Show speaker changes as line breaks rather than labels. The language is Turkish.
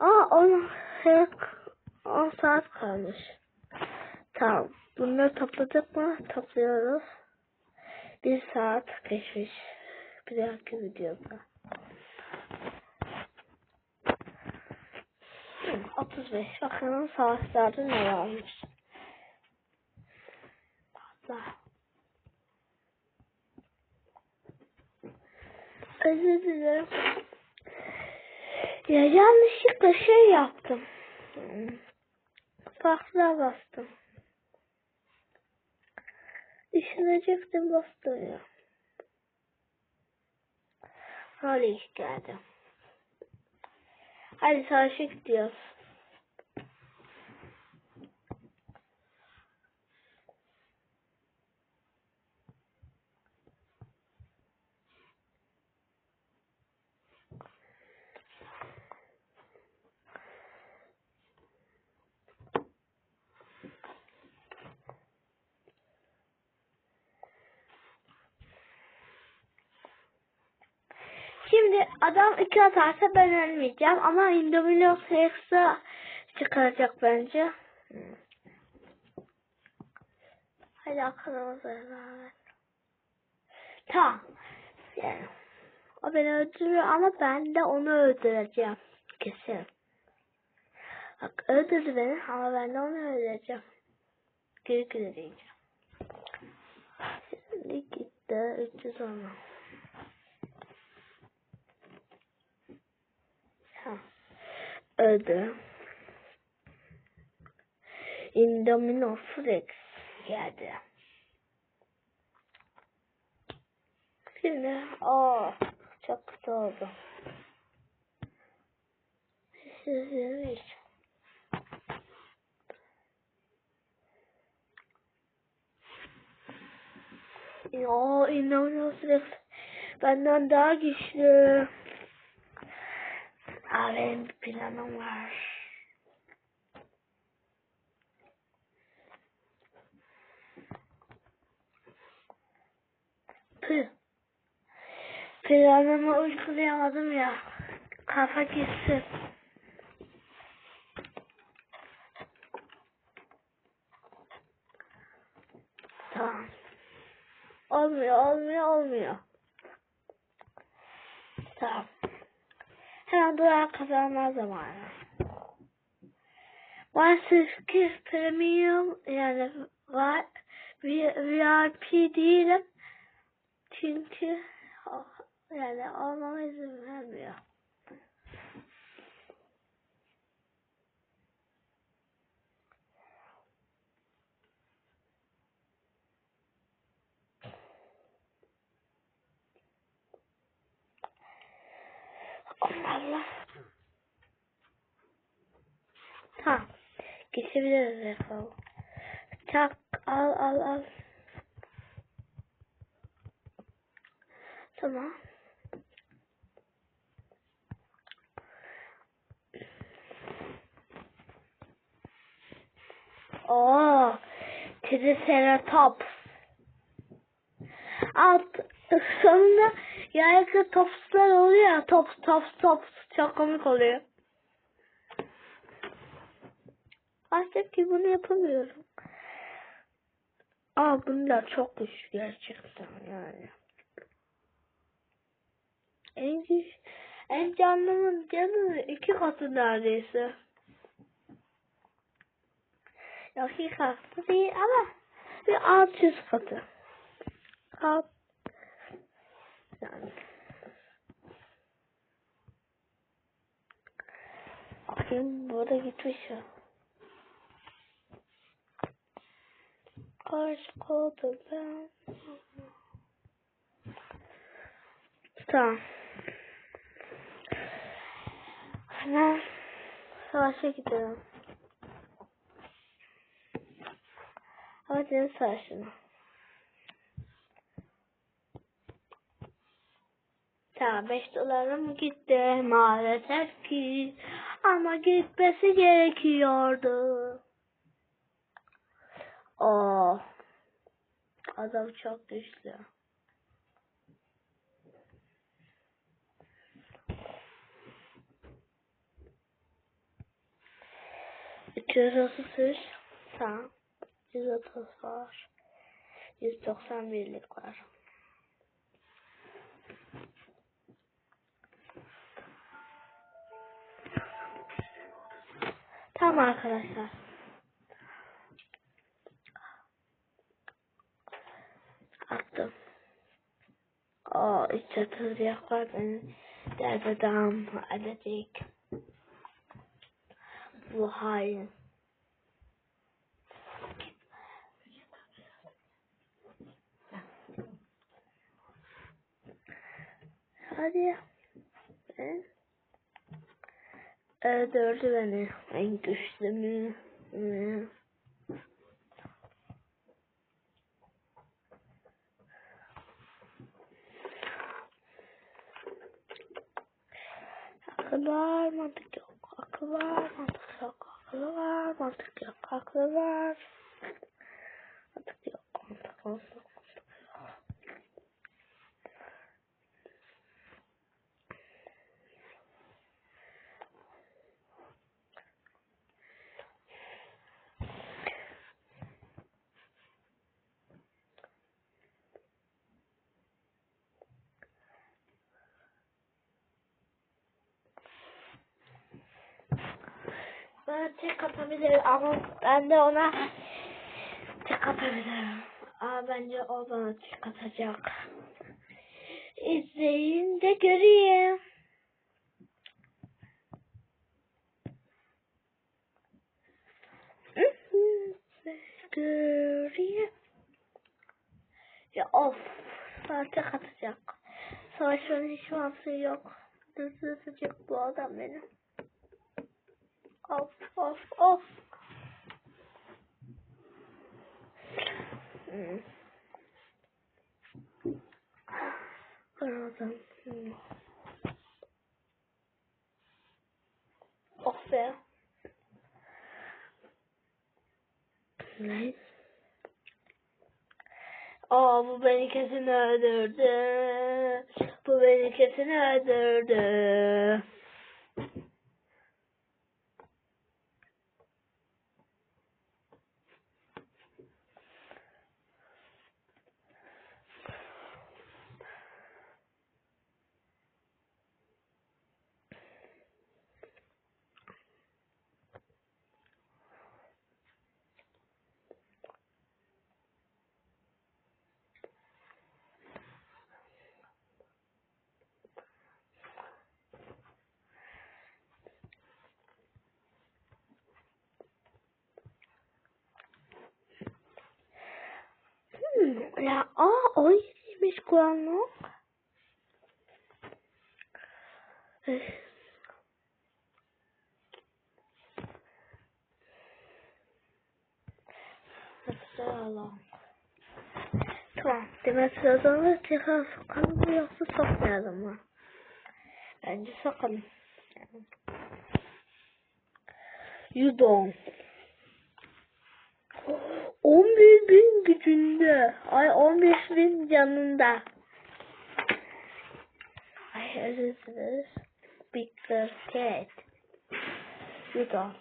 Aa 10 10 saat kalmış. Tamam. Bunları topladık mı? Topluyoruz. Bir saat geçmiş. Bir dahaki videoda. Hı, 35. Bakalım saatlerde ne varmış. Allah. Özür dilerim. Ya yanlışlıkla şey yaptım. Farklığa bastım. Düşünecektim bastım ya. Hadi geldi. Hadi savaşa gidiyoruz. Şimdi adam iki atarsa ben ölmeyeceğim ama Indominox Rex'a çıkaracak bence. Hmm. Hadi akalımıza beraber. Tamam. Yani, o beni öldürüyor ama ben de onu öldüreceğim. Kesin. Bak öldürdü beni ama ben de onu öldüreceğim. Geri geri diyeceğim. Şimdi gitti 300 olma. Öldü. Indomino Flex geldi. Şimdi o çok kötü oldu. Sizlemiş. O Indomino Flex benden daha güçlü. Aa, benim bir planım var. Pı. Planımı uygulayamadım ya. Kafa gitsin. Tamam. Olmuyor, olmuyor, olmuyor. Tamam. Hemen dolar kazanma zamanı. Mastercard Premium yani var VIP değilim. Çünkü yani olmama izin vermiyor. Allah. Tamam. Geçebiliriz yapalım. Çak al al al. Tamam. Oo, Triceratops. Alt sonunda yayıklı topslar oluyor ya. Tops tops tops. Çok komik oluyor. Artık ki bunu yapamıyorum. Aa bunlar çok güçlü gerçekten yani. En güç, en canlının canı iki katı neredeyse. Yok iki katı değil ama bir 600 katı. Alt, yani. Ya. Karşı kolda ben. Tamam. Hemen savaşa gidiyorum. Hadi savaşına. Tamam 5 dolarım gitti maalesef ki. Ama gitmesi gerekiyordu. Oo. Adam çok güçlü. 233 tamam. 130 var. 191'lik var. Tamam arkadaşlar. Attım. O işte tuzaklar beni derbedam edecek. Bu hain. Hadi. Ben öldürdü beni. En güçlü mü? mü? Akıl var, mantık yok. Akıl var, mantık yok. Akıl var, mantık yok. Akıl var. Mantık yok. Mantık. Mantık Ben tek atabilirim ama ben de ona tek atabilirim. Ama bence o bana tek atacak. İzleyin de göreyim. Göreyim. Ya of. Bana tek atacak. Savaşmanın hiç şansı yok. Durduracak bu adam beni. Of of of. Hmm. Aradım. Hmm. Oh be. Ne? Aa bu beni kesin öldürdü. Bu beni kesin öldürdü. Hmm, ya aa o iyiymiş kullanmak. Sağlam. Tamam. Demek sırada tekrar sokalım mı yoksa sokmayalım mı? Bence sokalım. Yudon. 11 bin gücünde. Ay 15 bin canında. Ay özür dileriz. Big Cat. Yudon.